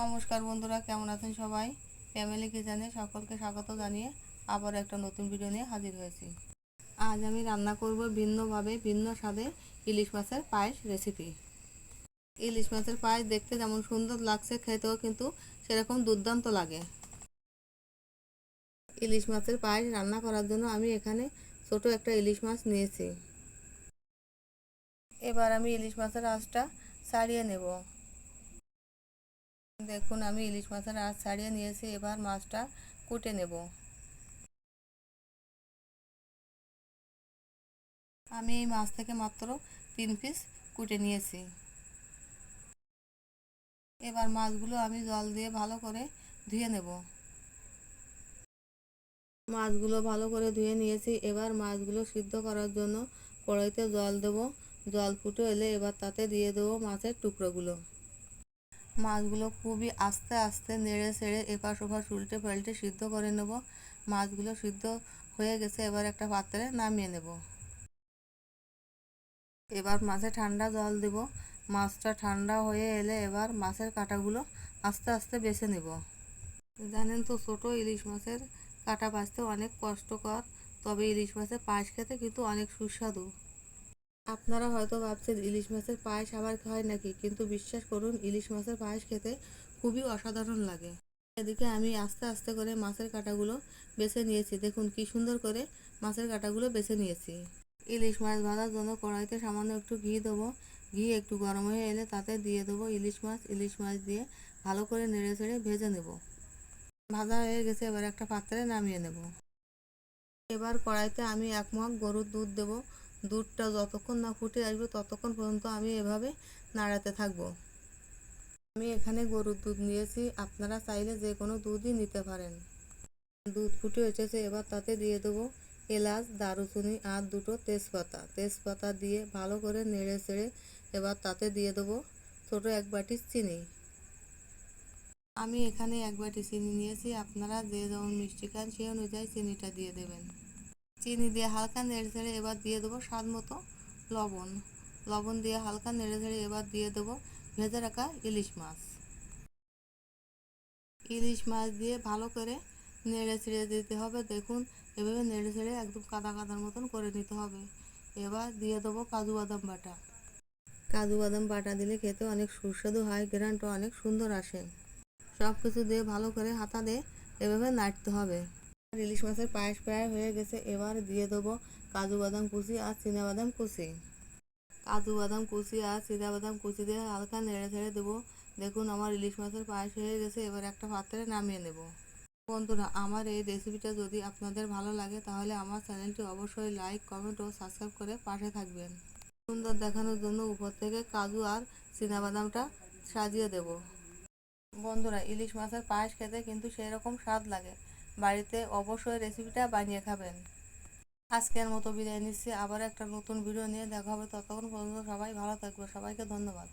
নমস্কার বন্ধুরা, কেমন আছেন সবাই? ফ্যামিলি কিচেনে সকলকে স্বাগত জানিয়ে আবার একটা নতুন ভিডিও নিয়ে হাজির হয়েছি। আজ আমি রান্না করব ভিন্নভাবে ভিন্ন স্বাদে ইলিশ মাছের পায়েস রেসিপি ইলিশ মাছের পায়েস দেখতে যেমন সুন্দর লাগছে, খেতেও কিন্তু সেরকম দুর্দান্ত লাগে। ইলিশ মাছের পায়েস রান্না করার জন্য আমি এখানে ছোট একটা ইলিশ মাছ নিয়েছি। এবার আমি ইলিশ মাছের আঁচটা ছাড়িয়ে নেব। দেখুন, আমি ইলিশ মাছের আঁচ ছাড়িয়ে নিয়েছি। এবার মাছটা কুটে নেব। আমি এই মাছ থেকে মাত্র তিন পিস কুটে নিয়েছি। এবার মাছগুলো আমি জল দিয়ে ভালো করে ধুয়ে নেব। মাছগুলো ভালো করে ধুয়ে নিয়েছি। এবার মাছগুলো সিদ্ধ করার জন্য কড়াইতে জল দেব। জল ফুটে এলে এবার তাতে দিয়ে দেবো মাছের টুকরোগুলো। মাছগুলো খুবই আস্তে আস্তে নেড়ে সেড়ে এপাশ ওপাশ উল্টে পাল্টে সিদ্ধ করে নেব। মাছগুলো সিদ্ধ হয়ে গেছে, এবার একটা পাত্রে নামিয়ে নেব। এবার মাছে ঠান্ডা জল দেব। মাছটা ঠান্ডা হয়ে এলে এবার মাছের কাঁটাগুলো আস্তে আস্তে বেছে নেব। জানেন তো, ছোটো ইলিশ মাছের কাটা বাছতে অনেক কষ্টকর, তবে ইলিশ মাছের পায়েস খেতে কিন্তু অনেক সুস্বাদু। আপনারা হয়তো ভাবছেন ইলিশ মাছের পায়েস আবার হয় নাকি? কিন্তু বিশ্বাস করুন, ইলিশ মাছের পায়েস খেতে খুবই অসাধারণ লাগে। এদিকে আমি আস্তে আস্তে করে মাছের কাঁটাগুলো বেছে নিয়েছি। দেখুন কি সুন্দর করে মাছের কাঁটাগুলো বেছে নিয়েছি। ইলিশ মাছ ভাজার জন্য কড়াইতে সামান্য একটু ঘি দেবো। ঘি একটু গরম হয়ে এলে তাতে দিয়ে দেবো ইলিশ মাছ। ইলিশ মাছ দিয়ে ভালো করে নেড়ে চেড়ে ভেজে নেব। ভাজা হয়ে গেছে, এবার একটা পাত্রে নামিয়ে নেব। এবার কড়াইতে আমি এক মগ গরুর দুধ দেবো। দুধটা যতক্ষণ না ফুটে আসবে ততক্ষণ পর্যন্ত আমি এভাবে নাড়াতে থাকব। আমি এখানে গরুর দুধ নিয়েছি, আপনারা চাইলে যে কোনো দুধই নিতে পারেন। দুধ ফুটে এসেছে, এবার তাতে দিয়ে দেবো এলাচ, দারুচিনি আর দুটো তেজপাতা। তেজপাতা দিয়ে ভালো করে নেড়ে চেড়ে এবার তাতে দিয়ে দেবো ছোটো এক বাটি চিনি। আমি এখানে এক বাটি চিনি নিয়েছি, আপনারা যে যেমন মিষ্টি খান সেই অনুযায়ী চিনিটা দিয়ে দেবেন। চিনি দিয়ে হালকা নেড়ে ছেড়ে এবার দিয়ে দেবো স্বাদ মতো লবণ। লবণ দিয়ে হালকা নেড়ে ছেড়ে এবার দিয়ে দেবো ভেজে রাখা ইলিশ মাছ। ইলিশ মাছ দিয়ে ভালো করে নেড়ে ছেড়ে দিতে হবে। দেখুন, এভাবে নেড়ে ছেড়ে একদম কাদা কাদার মতন করে নিতে হবে। এবার দিয়ে দেবো কাজু বাদাম বাটা। কাজু বাদাম বাটা দিলে খেতে অনেক সুস্বাদু হয়, গ্রানটা অনেক সুন্দর আসে। সব কিছু দিয়ে ভালো করে হাতা দিয়ে এভাবে নাড়তে হবে। ইলিশ মাছের পায়েস প্রায় হয়ে গেছে, এবার দিয়ে দেবো কাজু বাদাম কুচি আর বাদাম কুচি। কাজু বাদাম কুচি আর বাদাম কুচি দিয়ে হালকা নেড়ে ছেড়ে দেবো। দেখুন, আমার ইলিশ মাছের পায়েস হয়ে গেছে, এবার একটা পাত্রে নামিয়ে নেব। বন্ধুরা, আমার এই রেসিপিটা যদি আপনাদের ভালো লাগে, তাহলে আমার চ্যানেলটি অবশ্যই লাইক, কমেন্ট ও সাবস্ক্রাইব করে পাশে থাকবেন। সুন্দর দেখানোর জন্য উপর থেকে কাজু আর বাদামটা সাজিয়ে দেব। বন্ধুরা, ইলিশ মাছের পায়েস খেতে কিন্তু সেই রকম স্বাদ লাগে। বাড়িতে অবশ্যই রেসিপিটা বানিয়ে খাবেন। আজকের মতো বিদায় নিচ্ছি। আবার একটা নতুন ভিডিও নিয়ে দেখা হবে। ততক্ষণ পর্যন্ত সবাই ভালো থাকবে। সবাইকে ধন্যবাদ।